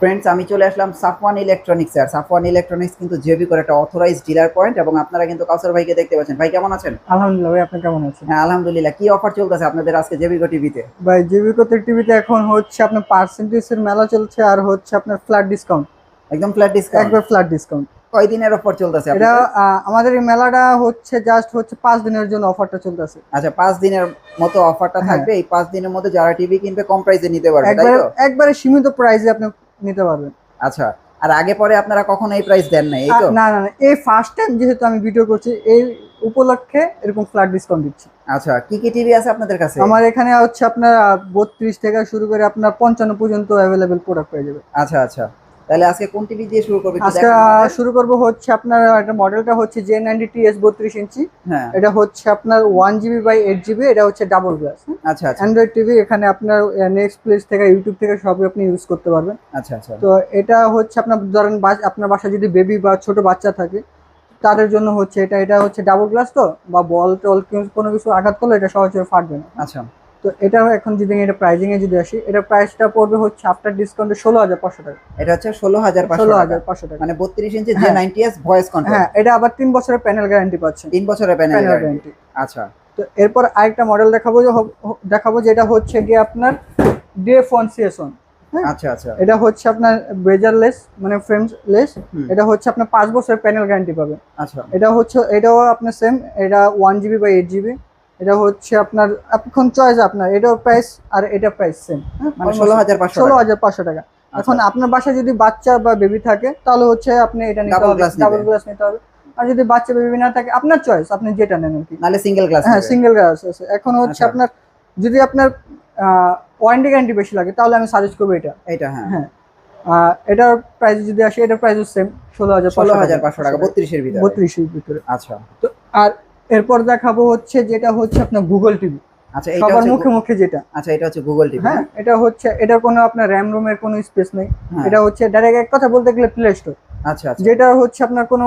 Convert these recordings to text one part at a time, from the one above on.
Friends আমি চলে আসলাম সাফওয়ান ইলেকট্রনিক্স আর সাফওয়ান ইলেকট্রনিক্স কিন্তু জেবি করে একটা অথরাইজ ডিলার পয়েন্ট এবং আপনারা কিন্তু কাউসার ভাইকে দেখতে পাচ্ছেন। ভাই কেমন আছেন? আলহামদুলিল্লাহ ভাই আপনি কেমন আছেন? হ্যাঁ আলহামদুলিল্লাহ। কি অফার চলতেছে আপনাদের আজকে জেবিকো টিভিতে ভাই জীবিকতে টিভিতে এখন হচ্ছে আপনার পার্সেন্টেজের মেলা চলছে আর হচ্ছে আপনার ফ্ল্যাট ডিসকাউন্ট একদম ফ্ল্যাট ডিসকাউন্ট একবার ফ্ল্যাট ডিসকাউন্ট কয় দিনের অফার চলতেছে এটা আমাদের এই মেলাটা হচ্ছে জাস্ট হচ্ছে পাঁচ দিনের জন্য অফারটা চলতেছে। আচ্ছা পাঁচ দিনের মতো অফারটা হ্যাঁ। থাকবে। এই পাঁচ দিনের মধ্যে যারা টিভি কিনবে কম প্রাইসে নিতে পারবে একবারে সীমিত প্রাইসে আপনি নিতে পারবেন। আচ্ছা আর আগে পরে আপনারা কখনো এই প্রাইস দেন না এই তো? না না না এই ফার্স্ট টাইম যেহেতু আমি ভিডিও করছি এই উপলক্ষে এরকম ফ্ল্যাট ডিসকাউন্ট দিচ্ছি। আচ্ছা কি কি টিভি আছে আপনাদের কাছে? আমার এখানে হচ্ছে আপনার বত্রিশ থেকে শুরু করে আপনার পঞ্চান্ন পর্যন্ত অ্যাভেলেবেল প্রোডাক্ট পেয়ে যাবে আচ্ছা আচ্ছা। তাহলে আজকে কোন টিভি দিয়ে শুরু করবে আজকে। শুরু করব হচ্ছে আপনার একটা মডেলটা হচ্ছে জে নাইনটি টি এস বত্রিশ ইঞ্চি। হ্যাঁ। এটা হচ্ছে আপনার one GB by eight GB এটা হচ্ছে ডাবল গ্লাস। আচ্ছা আচ্ছা। অ্যান্ড্রয়েড টিভি এখানে আপনার নেক্সট প্লেস থেকে ইউটিউব থেকে সবই আপনি ইউজ করতে পারবেন। আচ্ছা আচ্ছা। তো এটা হচ্ছে আপনার ধরেন আপনার বাসায় যদি বেবি বা ছোট বাচ্চা থাকে তাদের জন্য হচ্ছে এটা এটা হচ্ছে ডাবল গ্লাস তো বা বল টল কোনো কিছু আঘাত করলে এটা সহজে ফাটবে না। আচ্ছা। তো এটা এখন যদি এটা প্রাইজিং এ যদি আসি এটা প্রাইসটা পড়বে হচ্ছে আফটার ডিসকাউন্টে ষোলো হাজার পাঁচশো টাকা। এটা হচ্ছে ষোলো হাজার ষোলো টাকা। হাজার পাঁচশো টাকা। মানে বত্রিশ ইঞ্চি জে হ্যাঁ। নাইনটি এস ভয়েস কন্ট্রোল হ্যাঁ এটা আবার তিন বছরের প্যানেল গ্যারান্টি পাচ্ছে। তিন বছরের প্যানেল গ্যারান্টি আচ্ছা। তো এরপর আরেকটা মডেল দেখাবো যে দেখাবো যেটা হচ্ছে গিয়ে আপনার ডিএফ ওয়ান সিএস ওয়ান আচ্ছা আচ্ছা। এটা হচ্ছে আপনার বেজারলেস মানে ফ্রেমলেস। এটা হচ্ছে আপনার পাঁচ বছরের প্যানেল গ্যারান্টি পাবে। আচ্ছা। এটা হচ্ছে এটাও আপনার সেম এটা ওয়ান জিবি বা এইট জিবি এটা হচ্ছে আপনার এখন চয়েস আপনার এটাও প্রাইস আর এটা প্রাইস সেম মানে ষোলো হাজার পাঁচশো ষোলো হাজার পাঁচশো টাকা। এখন আপনার বাসায় যদি বাচ্চা বা বেবি থাকে তাহলে হচ্ছে আপনি এটা নিতে হবে। ডাবল গ্লাস নিতে। হবে। আর যদি বাচ্চা বেবি না থাকে আপনার চয়েস আপনি যেটা নেন আর কি। সিঙ্গেল গ্লাস হ্যাঁ সিঙ্গেল গ্লাস আছে। এখন হচ্ছে আচ্ছা। আপনার যদি আপনার ওয়ারেন্টি গ্যারান্টি বেশি লাগে তাহলে আমি সাজেস্ট করব এটা। এটা হ্যাঁ। হ্যাঁ। এটার প্রাইস যদি আসে এটার প্রাইস সেম ষোলো হাজার ষোলো হাজার পাঁচশো টাকা বত্রিশের ভিতরে। বত্রিশের ভিতরে। আচ্ছা। তো আর এরপর দেখাবো হচ্ছে যেটা হচ্ছে আপনার গুগল টিভি আচ্ছা এটা সবার মুখে মুখে যেটা। আচ্ছা এটা হচ্ছে গুগল টিভি হ্যাঁ এটা হচ্ছে এটার কোনো আপনার র্যাম রোমের কোনো স্পেস নেই। হ্যাঁ। এটা হচ্ছে ডাইরেক্ট এক কথা বলতে গেলে প্লে স্টোর আচ্ছা আচ্ছা। যেটা হচ্ছে আপনার কোনো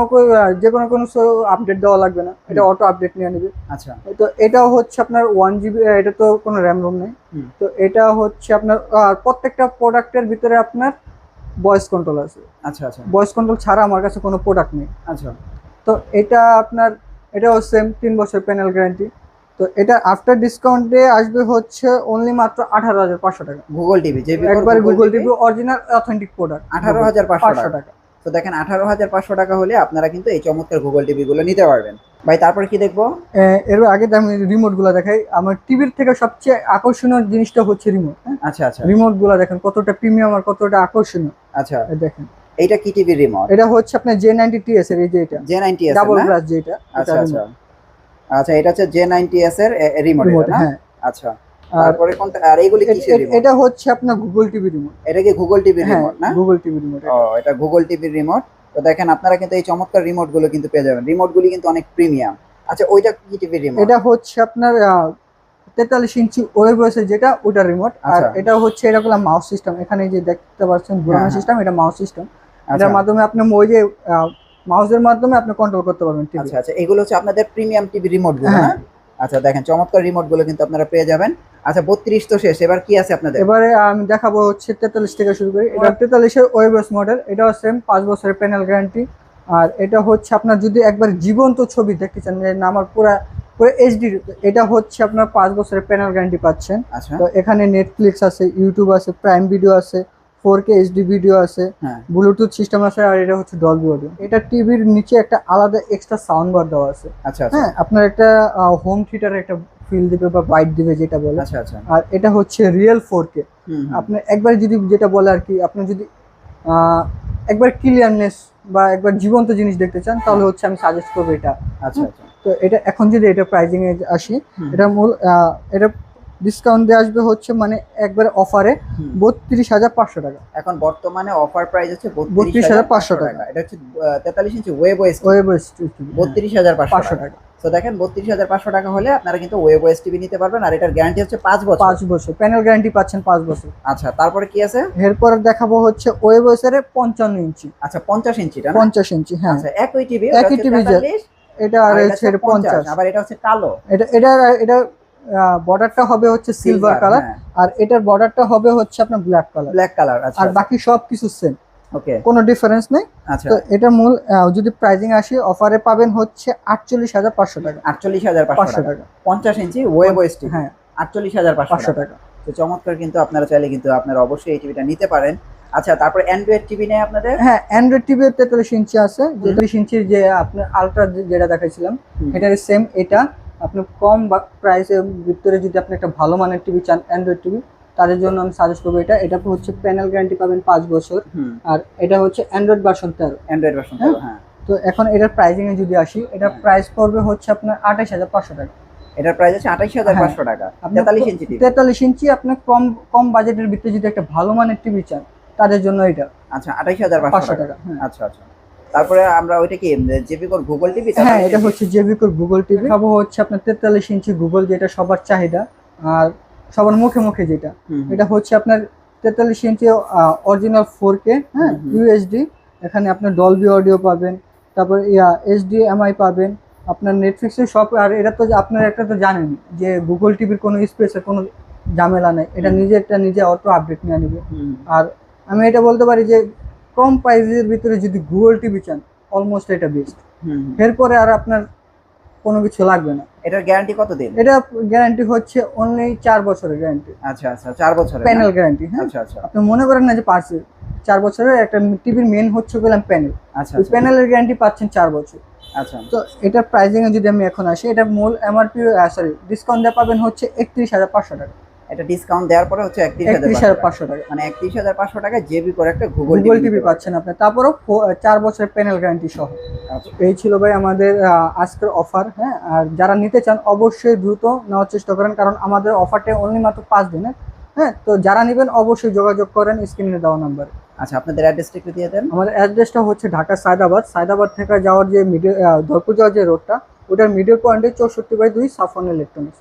যে কোনো কোনো আপডেট দেওয়া লাগবে না। এটা অটো আপডেট নিয়ে নেবে। আচ্ছা। তো এটাও হচ্ছে আপনার ওয়ান জিবি এটা তো কোনো র্যাম রোম নেই। তো এটা হচ্ছে আপনার প্রত্যেকটা প্রোডাক্টের ভিতরে আপনার ভয়েস কন্ট্রোল আছে। আচ্ছা আচ্ছা। ভয়েস কন্ট্রোল ছাড়া আমার কাছে কোনো প্রোডাক্ট নেই। আচ্ছা। তো এটা আপনার এটাও সেম তিন বছর প্যানেল গ্যারান্টি তো এটা আফটার ডিসকাউন্টে আসবে হচ্ছে অনলি মাত্র আঠারো হাজার পাঁচশো টাকা। গুগল টিভি যে একবার Google TV original authentic product আঠারো হাজার পাঁচশো টাকা। তো দেখেন আঠারো হাজার পাঁচশো টাকা হলে আপনারা কিন্তু এই চমৎকার গুগল টিভি গুলো নিতে পারবেন। ভাই তারপর কি দেখব? এর আগে আমি রিমোটগুলা দেখাই আমার টিভির থেকে সবচেয়ে আকর্ষণীয় জিনিসটা হচ্ছে রিমোট আচ্ছা আচ্ছা। রিমোটগুলা দেখেন কতটা প্রিমিয়াম আর কতটা আকর্ষণীয়। আচ্ছা। দেখেন। এইটা কি টিভি রিমোট এটা হচ্ছে আপনার জে নাইনটি এস এর এই যে এটা। J ninety S double glass যেটা আচ্ছা আচ্ছা। আচ্ছা এটা হচ্ছে জে নাইনটি এস এর রিমোট হ্যাঁ। আচ্ছা। তারপরে কোনটা? আর এইগুলি কিসের রিমোট এটা হচ্ছে আপনার গুগল টিভি রিমোট এটা কি গুগল হ্যাঁ রিমোট না? গুগল টিভি রিমোট ও এটা গুগল টিভির রিমোট তো দেখেন আপনারা কিন্তু এই চমৎকার রিমোটগুলো কিন্তু পেয়ে যাবেন। রিমোট গুলি কিন্তু অনেক প্রিমিয়াম আচ্ছা ওইটা কি টিভির রিমোট এটা হচ্ছে আপনার তেতাল্লিশ ইঞ্চি ওয়েব বসে যেটা ওটা রিমোট আর আচ্ছা। এটা হচ্ছে এটা হলো মাউস সিস্টেম এখানে যে দেখতে পাচ্ছেন হ্যাঁ, ঘোরানো হ্যাঁ। সিস্টেম এটা মাউস সিস্টেম এটার মাধ্যমে আপনি ওই যে মাউসের মাধ্যমে আপনি কন্ট্রোল করতে পারবেন আচ্ছা আচ্ছা এগুলো হচ্ছে আপনাদের প্রিমিয়াম টিভি রিমোটগুলো হ্যাঁ। না আচ্ছা দেখেন চমৎকার রিমোটগুলো কিন্তু আপনারা পেয়ে যাবেন। আচ্ছা বত্রিশ তো শেষ এবার কি আছে আপনাদের? এবারে আমি দেখাবো হচ্ছে তেতাল্লিশ থেকে শুরু করি। এটা তেতাল্লিশের ওয়েবস মডেল এটাও সেম পাঁচ বছরের প্যানেল গ্যারান্টি আর এটা হচ্ছে আপনার যদি একবার জীবন্ত ছবি দেখতে চান না আমার পুরা পুরো এইচডি এটা হচ্ছে আপনার পাঁচ বছরের প্যানেল গ্যারান্টি পাচ্ছেন। আচ্ছা। তো এখানে নেটফ্লিক্স আছে ইউটিউব আছে প্রাইম ভিডিও আছে ফোর কে এইচডি ভিডিও আছে হ্যাঁ। ব্লুটুথ সিস্টেম আছে আর এটা হচ্ছে ডলবি অডিও এটা টিভির নিচে একটা আলাদা এক্সট্রা সাউন্ড বার দেওয়া আছে। আচ্ছা আচ্ছা। হ্যাঁ আপনার একটা হোম থিয়েটার একটা ফিল দিবে বা বাইট দিবে যেটা বলে। আচ্ছা আচ্ছা। আর এটা হচ্ছে রিয়েল ফোর কে হুম, হুম। আপনি একবার যদি যেটা বলে আর কি আপনি যদি একবার ক্লিয়ারনেস বা একবার জীবন্ত জিনিস দেখতে চান তাহলে হচ্ছে আমি সাজেস্ট করব এটা। আচ্ছা আচ্ছা। তো এটা এখন যদি এটা প্রাইজিং এ আসি এটা মূল এটা ডিসকাউন্ট দিয়ে আসবে হচ্ছে মানে একবারে অফারে। বত্রিশ হাজার পাঁচশো টাকা। এখন বর্তমানে অফার প্রাইস হচ্ছে বত্রিশ 32,500 টাকা। এটা হচ্ছে তেতাল্লিশ ইঞ্চি ওয়েব ওয়েস ওয়েব বত্রিশ হাজার পাঁচশো পাঁচশো টাকা। তো দেখেন বত্রিশ হাজার পাঁচশো টাকা হলে আপনারা কিন্তু ওয়েব ওয়েস টিভি নিতে পারবেন আর এটার গ্যারান্টি হচ্ছে পাঁচ বছর। পাঁচ বছর। প্যানেল গ্যারান্টি পাচ্ছেন পাঁচ বছর। আচ্ছা তারপরে কি আছে? এরপর দেখাবো হচ্ছে ওয়েব এর পঞ্চান্ন ইঞ্চি। আচ্ছা পঞ্চাশ ইঞ্চি? পঞ্চাশ ইঞ্চি হ্যাঁ। আচ্ছা একই টিভি একই টিভি এটা আর হচ্ছে হচ্ছে পঞ্চাশ। আবার এটা হচ্ছে কালো। এটা এটা এটা বর্ডারটা হবে হচ্ছে সিলভার কালার আর এটার বর্ডারটা হবে হচ্ছে আপনার ব্ল্যাক কালার ব্ল্যাক কালার আর বাকি সব কিছু সেম ওকে কোনো ডিফারেন্স নেই। আচ্ছা। তো এটা মূল যদি প্রাইজিং আসে অফারে পাবেন হচ্ছে আটচল্লিশ হাজার পাঁচশো টাকা। আটচল্লিশ হাজার পাঁচশো টাকা। পঞ্চাশ ইঞ্চি ওয়েব ওয়েস্টি হ্যাঁ। আটচল্লিশ হাজার পাঁচশো টাকা। তো চমৎকার কিন্তু আপনারা চাইলে কিন্তু আপনারা অবশ্যই এই টিভিটা নিতে পারেন। আচ্ছা তারপরে অ্যান্ড্রয়েড টিভি নেই আপনাদের? হ্যাঁ অ্যান্ড্রয়েড টিভি তেতাল্লিশ ইঞ্চি আছে। তেতাল্লিশ ইঞ্চির যে আপনার আলট্রা যেটা দেখাইছিলাম। এটার সেম এটা। আপনি কম প্রাইসের ভিতরে যদি আপনি একটা ভালো মানের টিভি চান অ্যান্ড্রয়েড টিভি তাদের জন্য আমি সাজেস্ট করব এটা। এটা হচ্ছে প্যানেল গ্যারান্টি পাবেন পাঁচ বছর। আর এটা হচ্ছে অ্যান্ড্রয়েড ভার্সন তেরো। অ্যান্ড্রয়েড ভার্সন হ্যাঁ। হ্যাঁ। তো এখন এটার প্রাইজিং এ যদি আসি এটার হ্যাঁ। প্রাইস পড়বে হচ্ছে আপনার আঠাশ হাজার পাঁচশো টাকা। এটার প্রাইস আছে আঠাইশ হাজার হ্যাঁ। পাঁচশো টাকা। আপনি তেতাল্লিশ ইঞ্চি তেতাল্লিশ ইঞ্চি আপনি কম কম বাজেটের ভিতরে যদি একটা ভালো মানের টিভি চান তাদের জন্য এটা। আচ্ছা আঠাইশ হাজার পাঁচশো টাকা। টাকা হ্যাঁ। আচ্ছা আচ্ছা। তারপরে আমরা ওইটা কি জেপি কোর গুগল টিভি হ্যাঁ এটা হচ্ছে জেভিকোর গুগল টিভি খাব হচ্ছে আপনার তেতাল্লিশ ইঞ্চি গুগল যেটা সবার চাহিদা আর সবার মুখে মুখে যেটা। এটা হচ্ছে আপনার তেতাল্লিশ ইঞ্চি অরিজিনাল ফোর কে হ্যাঁ। ইউএসডি এখানে আপনার ডলবি অডিও পাবেন তারপর ইয়া এইচডি এমআই পাবেন আপনার নেটফ্লিক্সের সব আর এটা তো আপনার একটা তো জানেন যে গুগল টিভির কোনো স্পেসের কোনো ঝামেলা নেই। এটা নিজে একটা নিজে অটো আপডেট নিয়ে নেবে। আর আমি এটা বলতে পারি যে কম প্রাইসের ভিতরে যদি গুগল টিভি চান অলমোস্ট এটা বেস্ট এরপরে আর আপনার কোনো কিছু লাগবে না। এটার গ্যারান্টি কত দিন? এটা গ্যারান্টি হচ্ছে অনলি চার বছরের গ্যারান্টি আচ্ছা আচ্ছা চার বছরের। না? প্যানেল গ্যারান্টি হ্যাঁ? আচ্ছা আচ্ছা। আপনি মনে করেন না যে পাঁচ চার বছরের একটা টিভির মেন হচ্ছে গেলাম প্যানেল আচ্ছা আচ্ছা। প্যানেলের গ্যারান্টি পাচ্ছেন চার বছর। আচ্ছা। তো এটার প্রাইজিং যদি আমি এখন আসি এটা মূল এমআরপি সরি ডিসকাউন্ট দিয়ে পাবেন হচ্ছে একত্রিশ হাজার পাঁচশো টাকা। এটা ডিসকাউন্ট দেওয়ার পরে হচ্ছে একত্রিশ হাজার পাঁচশো টাকা। মানে একত্রিশ হাজার পাঁচশো টাকা জেবি করে একটা গুগল গুগল টিভি পাচ্ছেন আপনি। তারপরও চার বছরের প্যানেল গ্যারান্টি সহ। আচ্ছা। এই ছিল ভাই আমাদের আজকের অফার হ্যাঁ? আর যারা নিতে চান অবশ্যই দ্রুত নেওয়ার চেষ্টা করেন কারণ আমাদের অফারটা অনলি মাত্র পাঁচ দিনের হ্যাঁ? তো যারা নেবেন অবশ্যই যোগাযোগ করেন স্ক্রিনে দেওয়া নাম্বার আচ্ছা আপনাদের অ্যাড্রেসটা একটু দিয়ে দেন। আমাদের অ্যাড্রেসটা হচ্ছে ঢাকা সায়দাবাদ। সায়দাবাদ থেকে যাওয়ার যে মিডিল ধরপুর যাওয়ার যে রোডটা ওটার মিডিল পয়েন্টে চৌষট্টি বাই দুই সাফন ইলেকট্রনিক্স